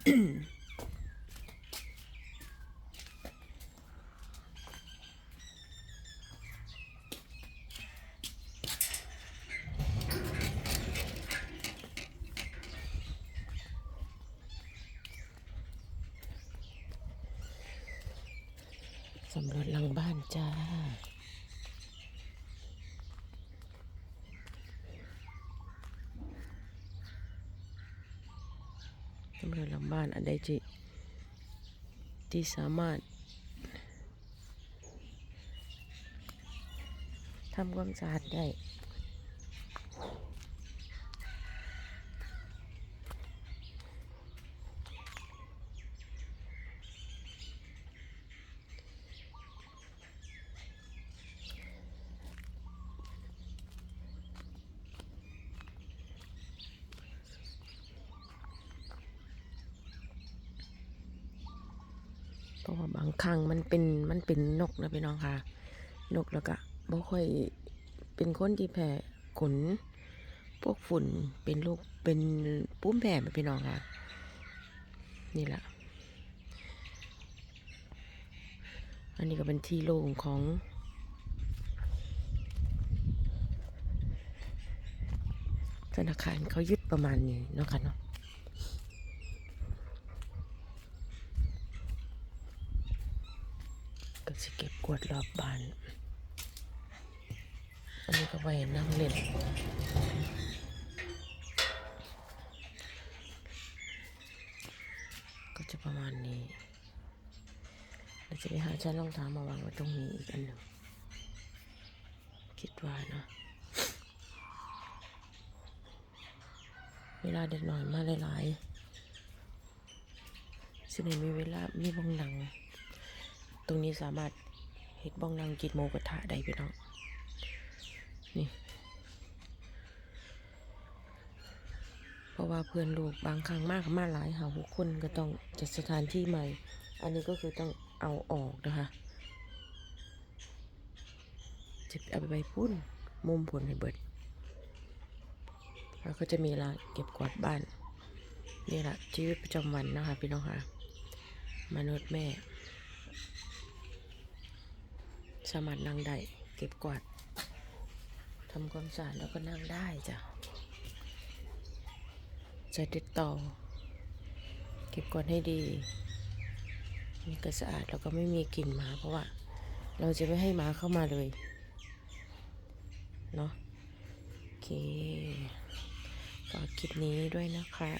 สำรวจหลังบ้านจ้า สำรวจหลังบ้านอันใดจิที่สามารถทำความสะอาดได้ ราะว่าบางครั้งมันเป็นมันเป็นนกนะพี่น้องค่ะ นกแล้วก็บ่ค่อยเป็นคนที่แพ้ขนพวกฝุ่นเป็นโรคเป็นปุ้มแพ้นะพี่น้องค่ะ นี่แหละอันนี้ก็เป็นที่โล่งของธนาคารเขายึดประมาณนี้เนาะค่ะเนาะ ก็จะเก็บกวดรอบบ้าน อันนี้ก็ไว้นั่งเล่นก็จะประมาณนี้เราจะไปหาชั้นรองเท้ามาวางไว้ตรงนี้อีกอันหนึ่ง คิดว่านะ เวลาเด็กหน่อยมาหลายๆซึ่งมีเวลามีบ้องหนัง รงนี้สามารถเฮ็ดบ้องนางกินหมูกระทะได้พี่น้องนี่เพราะว่าเพื่อนลูกบางครั้งมากมาหลายหาหกคนก็ต้องจัดสถานที่ใหม่ อันนี้ก็คือต้องเอาออกนะคะจะเอาไปพุ่นมุมผลให้เบิดแล้วก็จะมีร้านเก็บกวาดบ้าน นี่แหละชีวิตประจำวันนะคะพี่น้องค่ะมนุษย์แม่ สามารถนั่งได้ เก็บกวาดทำความสะอาดแล้วก็นั่งได้จ้ะ จะติดต่อ เก็บกวาดให้ดีนี่ก็สะอาดแล้วก็ไม่มีกลิ่นหมาเพราะว่า เราจะไม่ให้หมาเข้ามาเลย เนาะโอเคฝากคลิปนี้ด้วยนะคะ